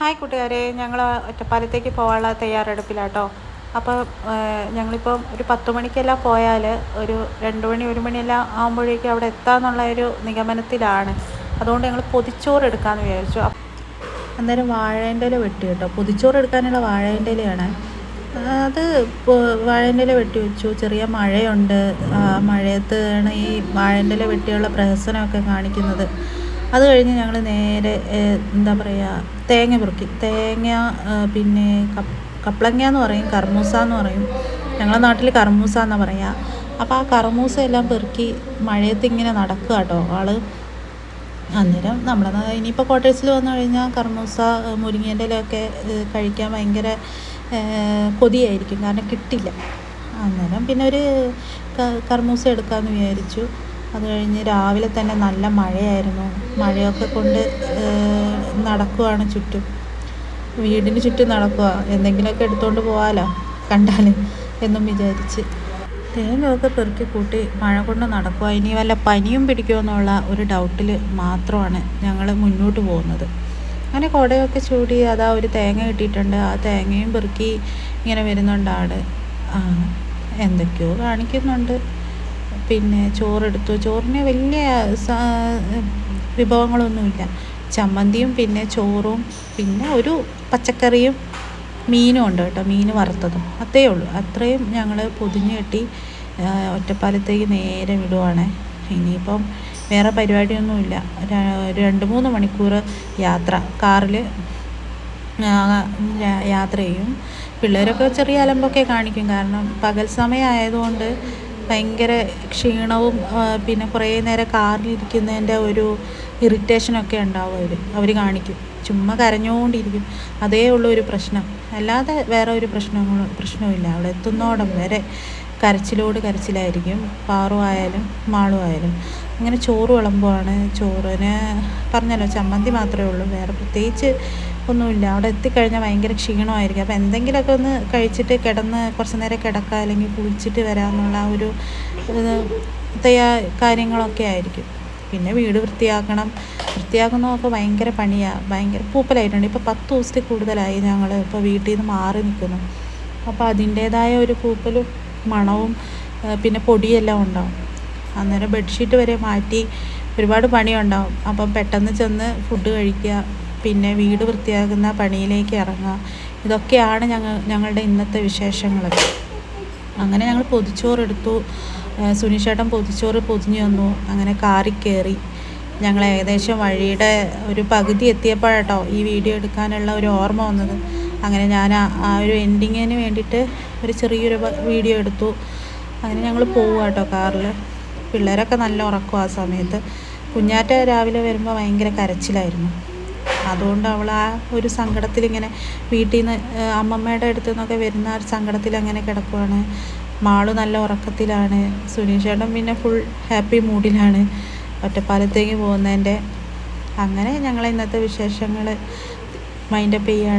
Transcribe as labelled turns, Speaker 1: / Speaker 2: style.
Speaker 1: Hi കൂട്ടുകാരെ ഞങ്ങൾ ഒറ്റപ്പാലത്തേക്ക് പോകാനുള്ള തയ്യാറെടുപ്പിലാട്ടോ. അപ്പോൾ ഞങ്ങളിപ്പോൾ ഒരു പത്ത് മണിക്കെല്ലാം പോയാൽ ഒരു രണ്ട് മണി ഒരു മണിയെല്ലാം ആകുമ്പോഴേക്കും അവിടെ എത്താമെന്നുള്ള ഒരു നിഗമനത്തിലാണ്. അതുകൊണ്ട് ഞങ്ങൾ പൊതിച്ചോറ് എടുക്കാമെന്ന് വിചാരിച്ചു. അന്നേരം വാഴേന്റെ ഇല വെട്ടി കേട്ടോ. പൊതിച്ചോറ് എടുക്കാനുള്ള വാഴേന്റെ ഇലയാണ്. അത് വാഴേന്റെ ഇല വെട്ടി വെച്ചു. ചെറിയ മഴയുണ്ട്. ആ മഴയത്ത് ആണ് ഈ വാഴേന്റെ ഇല വെട്ടിയുള്ള പ്രഹസനമൊക്കെ കാണിക്കുന്നത്. അത് കഴിഞ്ഞ് ഞങ്ങൾ നേരെ എന്താ പറയുക തേങ്ങ പെറുക്കി. തേങ്ങ പിന്നെ കപ്ലങ്ങ എന്ന് പറയും കർമൂസ എന്ന് പറയും. ഞങ്ങളുടെ നാട്ടിൽ കർമൂസ എന്നാണ് പറയുക അപ്പോൾ ആ കർമൂസ എല്ലാം പെറുക്കി മഴയത്ത് ഇങ്ങനെ നടക്കുക കേട്ടോ ആൾ. അന്നേരം നമ്മുടെ ഇനിയിപ്പോൾ ക്വാർട്ടേഴ്സിൽ വന്നു കഴിഞ്ഞാൽ കർമൂസ മുരിങ്ങേന്റെ ഇലയൊക്കെ കഴിക്കാൻ ഭയങ്കര കൊതിയായിരിക്കും. കാരണം കിട്ടില്ല. അന്നേരം പിന്നെ ഒരു കർമൂസ എടുക്കാമെന്ന് വിചാരിച്ചു. അത് കഴിഞ്ഞ് രാവിലെ തന്നെ നല്ല മഴയായിരുന്നു. മഴയൊക്കെ കൊണ്ട് നടക്കുവാണ് ചുറ്റും. വീടിന് ചുറ്റും നടക്കുക എന്തെങ്കിലുമൊക്കെ എടുത്തുകൊണ്ട് പോകാമല്ലോ കണ്ടാൽ എന്നും വിചാരിച്ച്. തേങ്ങയൊക്കെ പെറുക്കി കൂട്ടി മഴ കൊണ്ട് നടക്കുക ഇനി വല്ല പനിയും പിടിക്കുമോ എന്നുള്ള ഒരു ഡൗട്ടിൽ മാത്രമാണ് ഞങ്ങൾ മുന്നോട്ട് പോകുന്നത്. അങ്ങനെ കുടയൊക്കെ ചൂടി അതാ ഒരു തേങ്ങ കിട്ടിയിട്ടുണ്ട്. ആ തേങ്ങയും പെറുക്കി ഇങ്ങനെ വരുന്നുണ്ട് ആ എന്തൊക്കെയോ കാണിക്കുന്നുണ്ട്. പിന്നെ ചോറെടുത്തു. ചോറിന് വലിയ വിഭവങ്ങളൊന്നുമില്ല. ചമ്മന്തിയും പിന്നെ ചോറും പിന്നെ ഒരു പച്ചക്കറിയും മീനും ഉണ്ട് കേട്ടോ. മീൻ വറുത്തതും. അത്രയേ ഉള്ളൂ. അത്രയും ഞങ്ങൾ പൊതിഞ്ഞ് കെട്ടി ഒറ്റപ്പാലത്തേക്ക് നേരെ വിടുവാണ്. ഇനിയിപ്പം വേറെ പരിപാടിയൊന്നുമില്ല. രണ്ട് മൂന്ന് മണിക്കൂർ യാത്ര. കാറിൽ യാത്ര ചെയ്യും. പിള്ളേരൊക്കെ ചെറിയ അലമ്പൊക്കെ കാണിക്കും. കാരണം പകൽ സമയം ആയതുകൊണ്ട് ഭയങ്കര ക്ഷീണവും പിന്നെ കുറേ നേരം കാറിലിരിക്കുന്നതിന്റെ ഒരു ഇറിറ്റേഷനൊക്കെ ഉണ്ടാവും അവർ അവർ കാണിക്കും. ചുമ്മാ കരഞ്ഞുകൊണ്ടിരിക്കും അതേ ഉള്ളൂ ഒരു പ്രശ്നം. അല്ലാതെ വേറെ ഒരു പ്രശ്നങ്ങളും പ്രശ്നവുമില്ല. അവിടെ എത്തുന്നോടം വരെ കരച്ചിലോട് കരച്ചിലായിരിക്കും. പാറു ആയാലും മാളു ആയാലും അങ്ങനെ ചോറ് വിളമ്പുവാണ്. ചോറിന് പറഞ്ഞല്ലോ ചമ്മന്തി മാത്രമേ ഉള്ളൂ. വേറെ പ്രത്യേകിച്ച് ഒന്നുമില്ല. അവിടെ എത്തിക്കഴിഞ്ഞാൽ ഭയങ്കര ക്ഷീണമായിരിക്കും. അപ്പോൾ എന്തെങ്കിലുമൊക്കെ ഒന്ന് കഴിച്ചിട്ട് കിടന്ന് കുറച്ച് നേരം കിടക്കുക അല്ലെങ്കിൽ കുളിച്ചിട്ട് വരാമെന്നുള്ള ഒരു തയ്യാ കാര്യങ്ങളൊക്കെ ആയിരിക്കും. പിന്നെ വീട് വൃത്തിയാക്കണം. വൃത്തിയാക്കുന്നതൊക്കെ ഭയങ്കര പണിയാണ് ഭയങ്കര പൂപ്പലായിട്ടുണ്ട്. ഇപ്പോൾ പത്ത് ദിവസത്തിൽ കൂടുതലായി ഞങ്ങൾ ഇപ്പോൾ വീട്ടിൽ നിന്ന് മാറി നിൽക്കുന്നു. അപ്പോൾ അതിന്റേതായ ഒരു പൂപ്പലും മണവും പിന്നെ പൊടിയെല്ലാം ഉണ്ടാവും. അന്നേരം ബെഡ്ഷീറ്റ് വരെ മാറ്റി ഒരുപാട് പണിയുണ്ടാവും. അപ്പം പെട്ടെന്ന് ചെന്ന് ഫുഡ് കഴിക്കുക പിന്നെ വീട് വൃത്തിയാക്കുന്ന പണിയിലേക്ക് ഇറങ്ങുക. ഇതൊക്കെയാണ് ഞങ്ങൾ ഞങ്ങളുടെ ഇന്നത്തെ വിശേഷങ്ങൾ. അങ്ങനെ ഞങ്ങൾ പൊതിച്ചോറ് എടുത്തു. സുനിഷേട്ടൻ പൊതിച്ചോറ് പൊതിഞ്ഞു തന്നു അങ്ങനെ കാറി കയറി. ഞങ്ങൾ ഏകദേശം വഴിയുടെ ഒരു പകുതി എത്തിയപ്പോഴാട്ടോ ഈ വീഡിയോ എടുക്കാനുള്ള ഒരു ഓർമ്മ വന്നത്. അങ്ങനെ ഞാൻ ആ ഒരു എൻഡിങ്ങിന് വേണ്ടിയിട്ട് ഒരു ചെറിയൊരു വീഡിയോ എടുത്തു. അങ്ങനെ ഞങ്ങൾ പോവുക കേട്ടോ കാറിൽ പിള്ളേരൊക്കെ നല്ല ഉറക്കും ആ സമയത്ത്. കുഞ്ഞാറ്റ രാവിലെ വരുമ്പോൾ ഭയങ്കര കരച്ചിലായിരുന്നു. അതുകൊണ്ട് അവൾ ആ ഒരു സങ്കടത്തിൽ ഇങ്ങനെ വീട്ടിൽ നിന്ന് അമ്മമ്മയുടെ അടുത്ത് നിന്നൊക്കെ വരുന്ന ആ ഒരു സങ്കടത്തിൽ അങ്ങനെ കിടക്കുവാണ്. മാളു നല്ല ഉറക്കത്തിലാണ്. സുനീഷ് ചേട്ടൻ പിന്നെ ഫുൾ ഹാപ്പി മൂഡിലാണ് ഒറ്റപ്പാലത്തേക്ക് പോകുന്നതിന്റെ. അങ്ങനെ ഞങ്ങളെ ഇന്നത്തെ വിശേഷങ്ങൾ മൈൻഡപ്പ് ചെയ്യാണ്